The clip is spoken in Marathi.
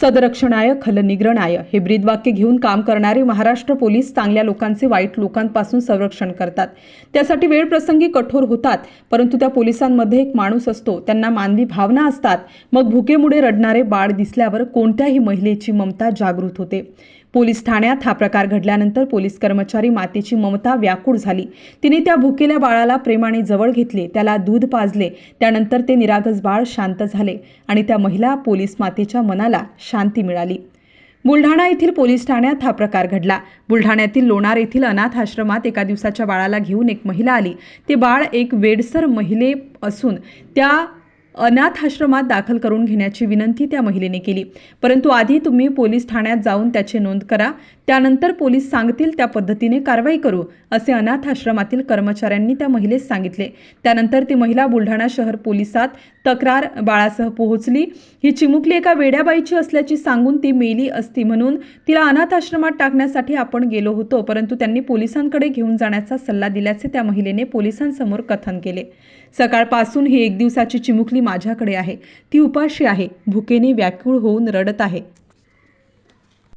सदरक्षणाय खलनिग्रणाय हे ब्रीदवाक्य घेऊन काम करणारे महाराष्ट्र पोलीस चांगल्या लोकांचे वाईट लोकांपासून संरक्षण करतात. त्यासाठी वेळ प्रसंगी कठोर होतात परंतु त्या पोलिसांमध्ये एक माणूस असतो त्यांना मानवी भावना असतात. मग भुकेमुळे रडणारे बाळ दिसल्यावर कोणत्याही महिलेची ममता जागृत होते. पोलीस ठाण्यात हा प्रकार घडल्यानंतर पोलीस कर्मचारी मातेची ममता व्याकुळ झाली. तिने त्या भुकेल्या बाळाला प्रेमाने जवळ घेतले त्याला दूध पाजले त्यानंतर ते निरागस बाळ शांत झाले आणि त्या महिला पोलीस मातेच्या मनाला शांती मिळाली. बुलढाणा येथील पोलीस ठाण्यात हा प्रकार घडला. बुलढाण्यातील लोणार येथील अनाथ आश्रमात एका दिवसाच्या बाळाला घेऊन एक महिला आली. ते बाळ एक वेडसर महिले असून त्या अनाथ आश्रमात दाखल करून घेण्याची विनंती त्या महिलेने केली. परंतु आधी तुम्ही पोलीस ठाण्यात जाऊन त्याची नोंद करा. त्यानंतर पोलीस सांगतील त्या पद्धतीने कारवाई करू असे अनाथ आश्रमातील कर्मचाऱ्यांनी त्या महिलेस सांगितले. त्यानंतर ती महिला बुलढाणा शहर पोलिसात तक्रार बाळासह पोहोचली. ही चिमुकली एका वेड्याबाईची असल्याची सांगून ती मेली असती म्हणून तिला अनाथ आश्रमात टाकण्यासाठी आपण गेलो होतो परंतु त्यांनी पोलिसांकडे घेऊन जाण्याचा सल्ला दिल्याचे त्या महिलेने पोलिसांसमोर कथन केले. सकाळपासून ही एक दिवसाची चिमुकली माझ्याकडे आहे. ती उपाशी आहे. भुकेने व्याकुळ होऊन रडत आहे.